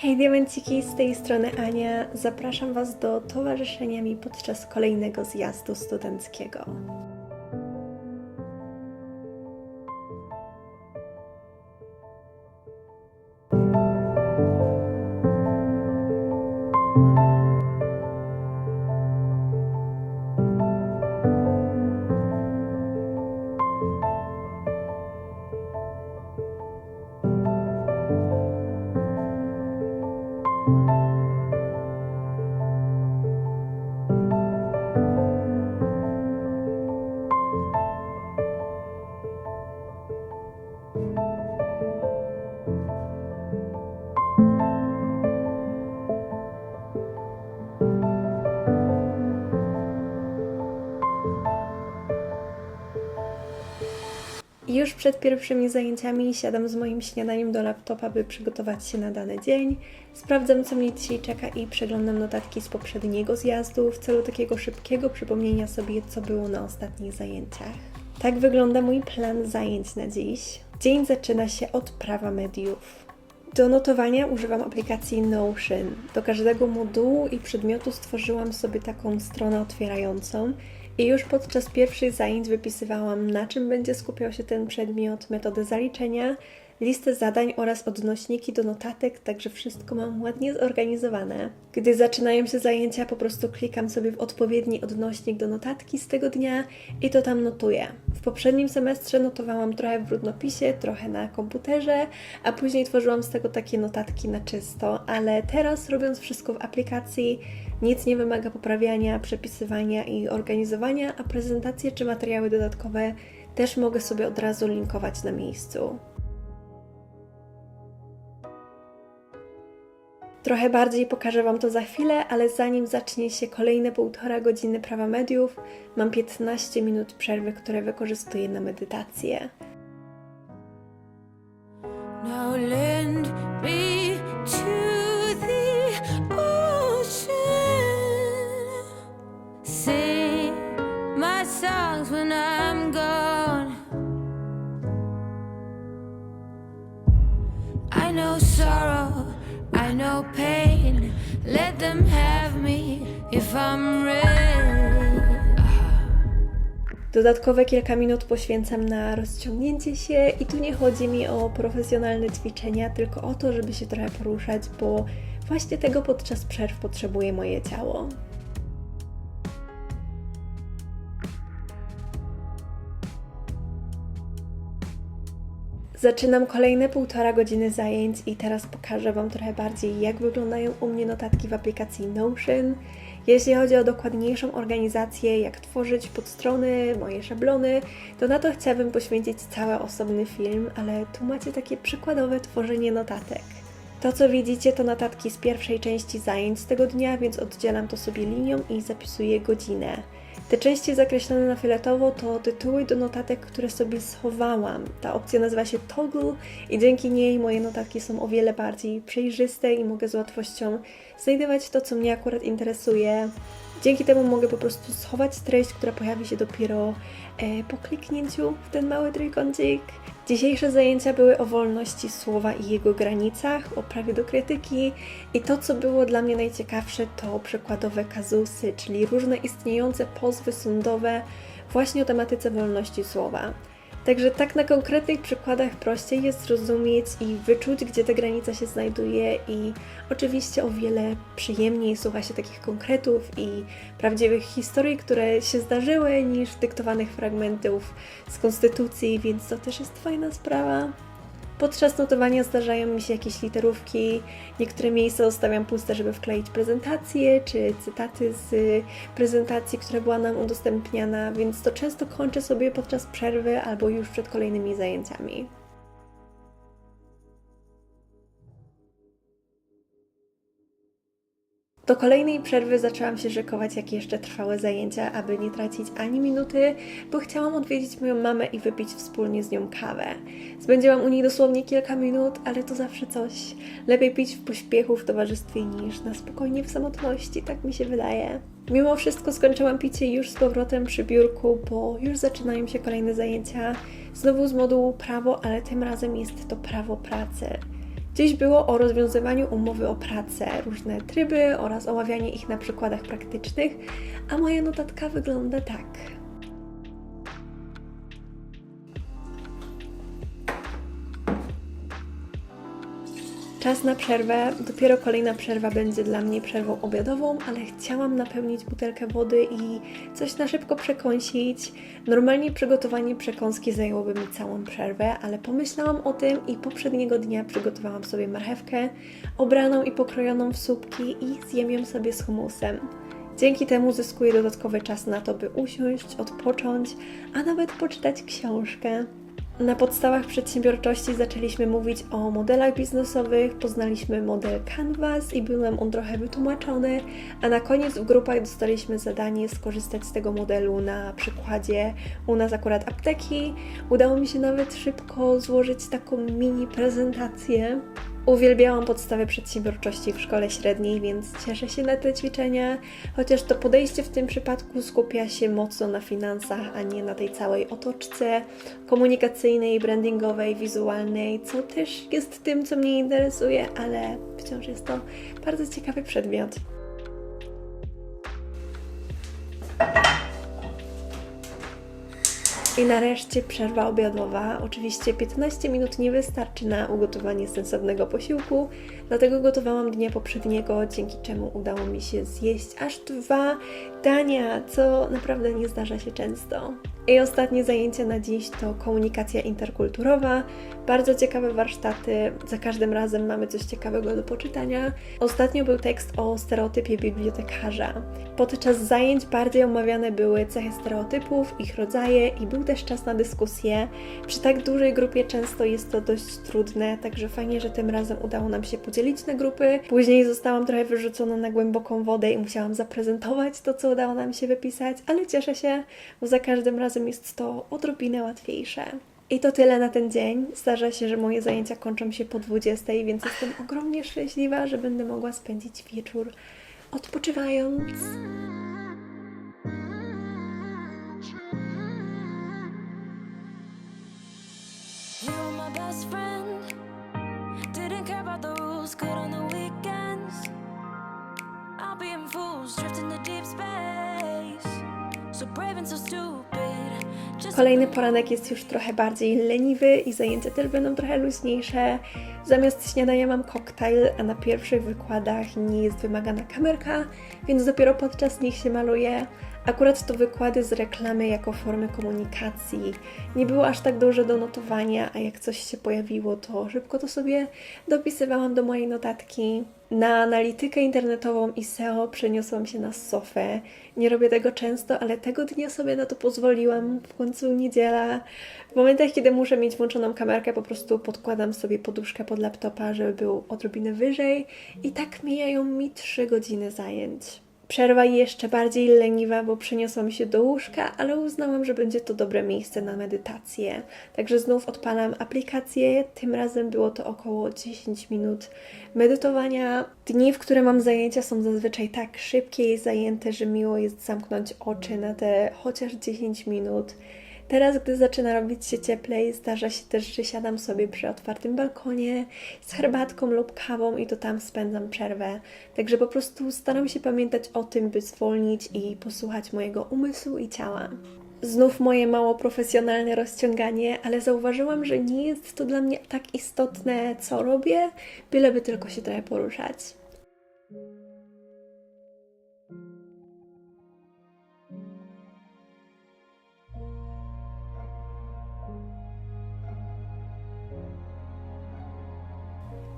Hej diamenciki, z tej strony Ania. Zapraszam Was do towarzyszenia mi podczas kolejnego zjazdu studenckiego. I Już przed pierwszymi zajęciami siadam z moim śniadaniem do laptopa, by przygotować się na dany dzień. Sprawdzam, co mnie dzisiaj czeka i przeglądam notatki z poprzedniego zjazdu w celu takiego szybkiego przypomnienia sobie, co było na ostatnich zajęciach. Tak wygląda mój plan zajęć na dziś. Dzień zaczyna się od prawa mediów. Do notowania używam aplikacji Notion. Do każdego modułu i przedmiotu stworzyłam sobie taką stronę otwierającą i już podczas pierwszych zajęć wypisywałam, na czym będzie skupiał się ten przedmiot, metodę zaliczenia, listę zadań oraz odnośniki do notatek, także wszystko mam ładnie zorganizowane. Gdy zaczynają się zajęcia, po prostu klikam sobie w odpowiedni odnośnik do notatki z tego dnia i to tam notuję. W poprzednim semestrze notowałam trochę w brudnopisie, trochę na komputerze, a później tworzyłam z tego takie notatki na czysto, ale teraz robiąc wszystko w aplikacji, nic nie wymaga poprawiania, przepisywania i organizowania, a prezentacje czy materiały dodatkowe też mogę sobie od razu linkować na miejscu. Trochę bardziej pokażę Wam to za chwilę, ale zanim zacznie się kolejne półtora godziny prawa mediów, mam 15 minut przerwy, które wykorzystuję na medytację. Now lend me to the ocean. Sing my songs when I'm gone. I know sorrow, Know pain. Let them have me if I'm. Dodatkowe kilka minut poświęcam na rozciągnięcie się i tu nie chodzi mi o profesjonalne ćwiczenia, tylko o to, żeby się trochę poruszać, bo właśnie tego podczas przerw potrzebuje moje ciało. Zaczynam kolejne półtora godziny zajęć i teraz pokażę Wam trochę bardziej, jak wyglądają u mnie notatki w aplikacji Notion. Jeśli chodzi o dokładniejszą organizację, jak tworzyć podstrony, moje szablony, to na to chciałabym poświęcić cały osobny film, ale tu macie takie przykładowe tworzenie notatek. To, co widzicie, to notatki z pierwszej części zajęć z tego dnia, więc oddzielam to sobie linią i zapisuję godzinę. Te części zakreślone na fioletowo to tytuły do notatek, które sobie schowałam. Ta opcja nazywa się Toggle i dzięki niej moje notatki są o wiele bardziej przejrzyste i mogę z łatwością znajdować to, co mnie akurat interesuje. Dzięki temu mogę po prostu schować treść, która pojawi się dopiero e, po kliknięciu w ten mały trójkącik. Dzisiejsze zajęcia były o wolności słowa i jego granicach, o prawie do krytyki i to, co było dla mnie najciekawsze, to przykładowe kazusy, czyli różne istniejące pozwy sądowe właśnie o tematyce wolności słowa. Także tak na konkretnych przykładach prościej jest zrozumieć i wyczuć, gdzie ta granica się znajduje i oczywiście o wiele przyjemniej słucha się takich konkretów i prawdziwych historii, które się zdarzyły, niż dyktowanych fragmentów z konstytucji, więc to też jest fajna sprawa. Podczas notowania zdarzają mi się jakieś literówki, niektóre miejsca zostawiam puste, żeby wkleić prezentację, czy cytaty z prezentacji, która była nam udostępniana, więc to często kończę sobie podczas przerwy albo już przed kolejnymi zajęciami. Do kolejnej przerwy zaczęłam się szykować, jak jeszcze trwały zajęcia, aby nie tracić ani minuty, bo chciałam odwiedzić moją mamę i wypić wspólnie z nią kawę. Spędziłam u niej dosłownie kilka minut, ale to zawsze coś. Lepiej pić w pośpiechu w towarzystwie niż na spokojnie w samotności, tak mi się wydaje. Mimo wszystko skończyłam picie już z powrotem przy biurku, bo już zaczynają się kolejne zajęcia. Znowu z modułu prawo, ale tym razem jest to prawo pracy. Dziś było o rozwiązywaniu umowy o pracę, różne tryby oraz omawianie ich na przykładach praktycznych, a moja notatka wygląda tak. Czas na przerwę. Dopiero kolejna przerwa będzie dla mnie przerwą obiadową, ale chciałam napełnić butelkę wody i coś na szybko przekąsić. Normalnie przygotowanie przekąski zajęłoby mi całą przerwę, ale pomyślałam o tym i poprzedniego dnia przygotowałam sobie marchewkę obraną i pokrojoną w słupki i zjem ją sobie z humusem. Dzięki temu zyskuję dodatkowy czas na to, by usiąść, odpocząć, a nawet poczytać książkę. Na podstawach przedsiębiorczości zaczęliśmy mówić o modelach biznesowych, poznaliśmy model Canvas i był nam on trochę wytłumaczony, a na koniec w grupach dostaliśmy zadanie skorzystać z tego modelu na przykładzie u nas akurat apteki. Udało mi się nawet szybko złożyć taką mini prezentację. Uwielbiałam podstawy przedsiębiorczości w szkole średniej, więc cieszę się na te ćwiczenia, chociaż to podejście w tym przypadku skupia się mocno na finansach, a nie na tej całej otoczce komunikacyjnej, brandingowej, wizualnej, co też jest tym, co mnie interesuje, ale wciąż jest to bardzo ciekawy przedmiot. I nareszcie przerwa obiadowa. Oczywiście 15 minut nie wystarczy na ugotowanie sensownego posiłku, dlatego gotowałam dnia poprzedniego, dzięki czemu udało mi się zjeść aż dwa dania, co naprawdę nie zdarza się często. I ostatnie zajęcie na dziś to komunikacja interkulturowa. Bardzo ciekawe warsztaty, za każdym razem mamy coś ciekawego do poczytania. Ostatnio był tekst o stereotypie bibliotekarza. Podczas zajęć bardziej omawiane były cechy stereotypów, ich rodzaje i był też czas na dyskusję. Przy tak dużej grupie często jest to dość trudne, także fajnie, że tym razem udało nam się podzielić na grupy. Później zostałam trochę wyrzucona na głęboką wodę i musiałam zaprezentować to, co udało nam się wypisać, ale cieszę się, bo za każdym razem jest to odrobinę łatwiejsze. I to tyle na ten dzień. Zdarza się, że moje zajęcia kończą się po 20, więc jestem ogromnie szczęśliwa, że będę mogła spędzić wieczór odpoczywając. So brave and so stupid. Kolejny poranek jest już trochę bardziej leniwy i zajęcia też będą trochę luźniejsze. Zamiast śniadania mam koktajl, a na pierwszych wykładach nie jest wymagana kamerka, więc dopiero podczas nich się maluje. Akurat to wykłady z reklamy jako formy komunikacji. Nie było aż tak dużo do notowania, a jak coś się pojawiło, to szybko to sobie dopisywałam do mojej notatki. Na analitykę internetową i SEO przeniosłam się na sofę. Nie robię tego często, ale tego dnia sobie na to pozwoliłam. W końcu niedziela. W momentach, kiedy muszę mieć włączoną kamerkę, po prostu podkładam sobie poduszkę pod laptopa, żeby był odrobinę wyżej. I tak mijają mi 3 godziny zajęć. Przerwa jeszcze bardziej leniwa, bo przeniosłam się do łóżka, ale uznałam, że będzie to dobre miejsce na medytację. Także znów odpalam aplikację. Tym razem było to około 10 minut medytowania. Dni, w które mam zajęcia, są zazwyczaj tak szybkie i zajęte, że miło jest zamknąć oczy na te chociaż 10 minut. Teraz, gdy zaczyna robić się cieplej, zdarza się też, że siadam sobie przy otwartym balkonie z herbatką lub kawą i to tam spędzam przerwę. Także po prostu staram się pamiętać o tym, by zwolnić i posłuchać mojego umysłu i ciała. Znów moje mało profesjonalne rozciąganie, ale zauważyłam, że nie jest to dla mnie tak istotne, co robię, byleby tylko się trochę poruszać.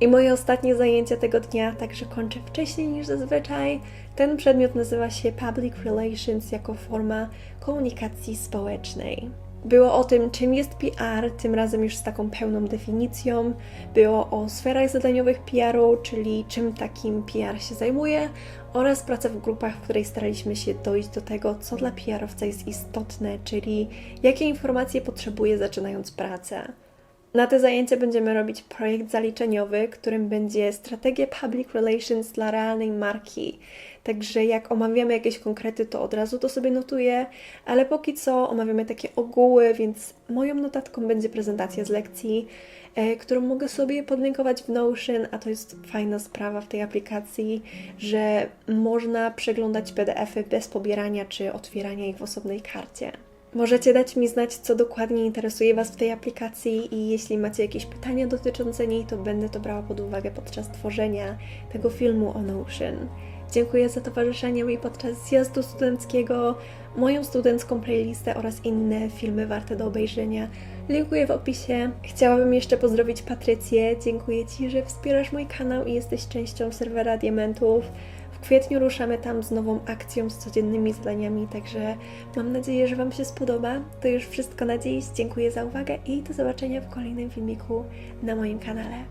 I moje ostatnie zajęcia tego dnia także kończę wcześniej niż zazwyczaj. Ten przedmiot nazywa się Public Relations jako forma komunikacji społecznej. Było o tym, czym jest PR, tym razem już z taką pełną definicją. Było o sferach zadaniowych PR-u, czyli czym takim PR się zajmuje, oraz praca w grupach, w której staraliśmy się dojść do tego, co dla PR-owca jest istotne, czyli jakie informacje potrzebuje zaczynając pracę. Na te zajęcia będziemy robić projekt zaliczeniowy, którym będzie strategia public relations dla realnej marki. Także jak omawiamy jakieś konkrety, to od razu to sobie notuję, ale póki co omawiamy takie ogóły, więc moją notatką będzie prezentacja z lekcji, e, którą mogę sobie podlinkować w Notion, a to jest fajna sprawa w tej aplikacji, że można przeglądać PDFy bez pobierania czy otwierania ich w osobnej karcie. Możecie dać mi znać, co dokładnie interesuje Was w tej aplikacji i jeśli macie jakieś pytania dotyczące niej, to będę to brała pod uwagę podczas tworzenia tego filmu o Notion. Dziękuję za towarzyszenie mi podczas zjazdu studenckiego, moją studencką playlistę oraz inne filmy warte do obejrzenia. Linkuję w opisie. Chciałabym jeszcze pozdrowić Patrycję. Dziękuję Ci, że wspierasz mój kanał i jesteś częścią serwera Diamentów. W kwietniu ruszamy tam z nową akcją, z codziennymi zadaniami, także mam nadzieję, że Wam się spodoba. To już wszystko na dziś. Dziękuję za uwagę i do zobaczenia w kolejnym filmiku na moim kanale.